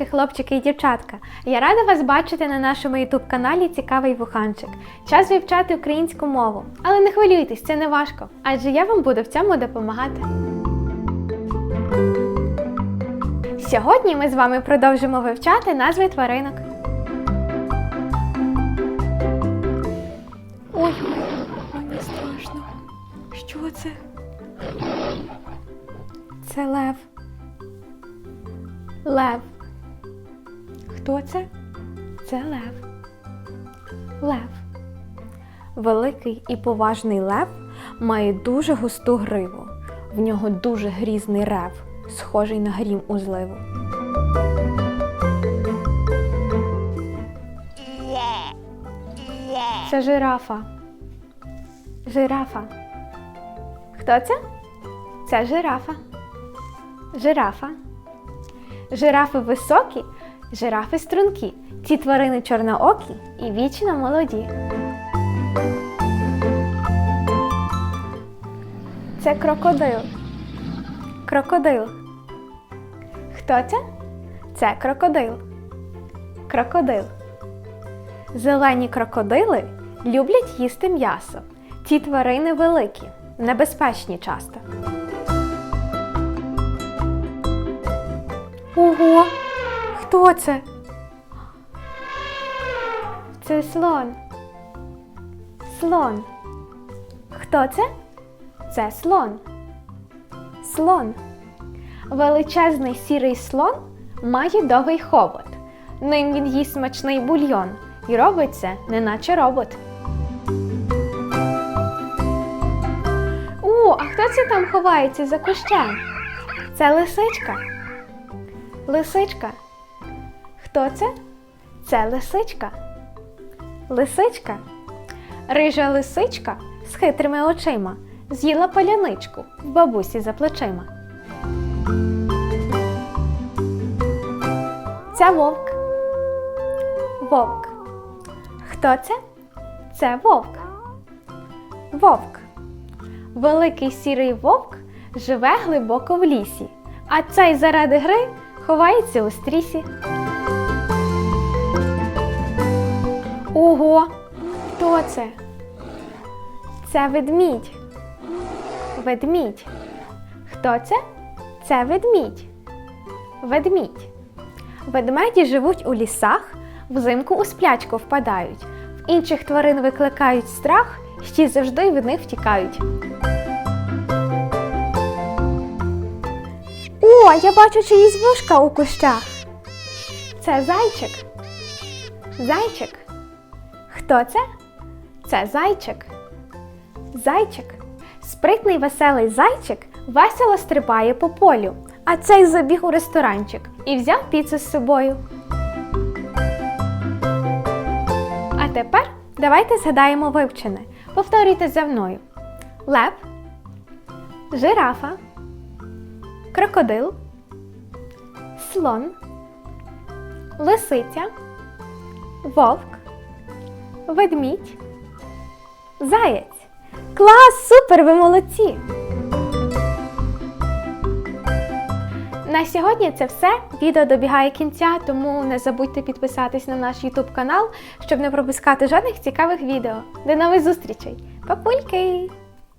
дітоньки, хлопчики і дівчатка! Я рада вас бачити на нашому ютуб каналі Цікавий Вуханчик. Час вивчати українську мову. Але не хвилюйтесь, це не важко, адже я вам буду в цьому допомагати. Сьогодні ми з вами продовжимо вивчати назви тваринок. Ой, мені страшно. Що це? Це лев. Лев. Хто це? Це лев. Лев. Великий і поважний лев має дуже густу гриву. В нього дуже грізний рев, схожий на грім у зливу. Це жирафа. Жирафа. Хто це? Це жирафа. Жирафа. Жирафи високі, жирафи стрункі. Ці тварини чорноокі і вічно молоді. Це крокодил. Крокодил. Хто це? Це крокодил. Крокодил. Зелені крокодили люблять їсти м'ясо. Ці тварини великі, небезпечні часто. Ого! Хто це? Це слон. Слон. Хто це? Це слон. Слон. Величезний сірий слон має довгий хобот. Ним він їсть смачний бульйон і робить це, неначе робот. О, а хто це там ховається за кущем? Це лисичка. Лисичка. Хто це? Це лисичка. Лисичка. Рижа лисичка з хитрими очима з'їла паляничку в бабусі за плечима. Це вовк. Вовк. Хто це? Це вовк. Вовк. Великий сірий вовк живе глибоко в лісі, а цей заради гри ховається у стрісі. Хто це? Це ведмідь. Ведмідь. Хто це? Це ведмідь. Ведмідь. Ведмеді живуть у лісах, взимку у сплячку впадають. В інших тварин викликають страх, ще завжди від них втікають. О, я бачу чиїсь вушка у кущах. Це зайчик. Зайчик. Хто це? Це зайчик. Зайчик. Спритний веселий зайчик весело стрибає по полю, а цей забіг у ресторанчик і взяв піцу з собою. А тепер давайте згадаємо вивчене. Повторюйте за мною: лев, жирафа, крокодил, слон, лисиця, вовк, ведмідь, заєць. Клас! Супер! Ви молодці! На сьогодні це все. Відео добігає кінця, тому не забудьте підписатись на наш YouTube канал, щоб не пропускати жодних цікавих відео. До нових зустрічей! Папульки!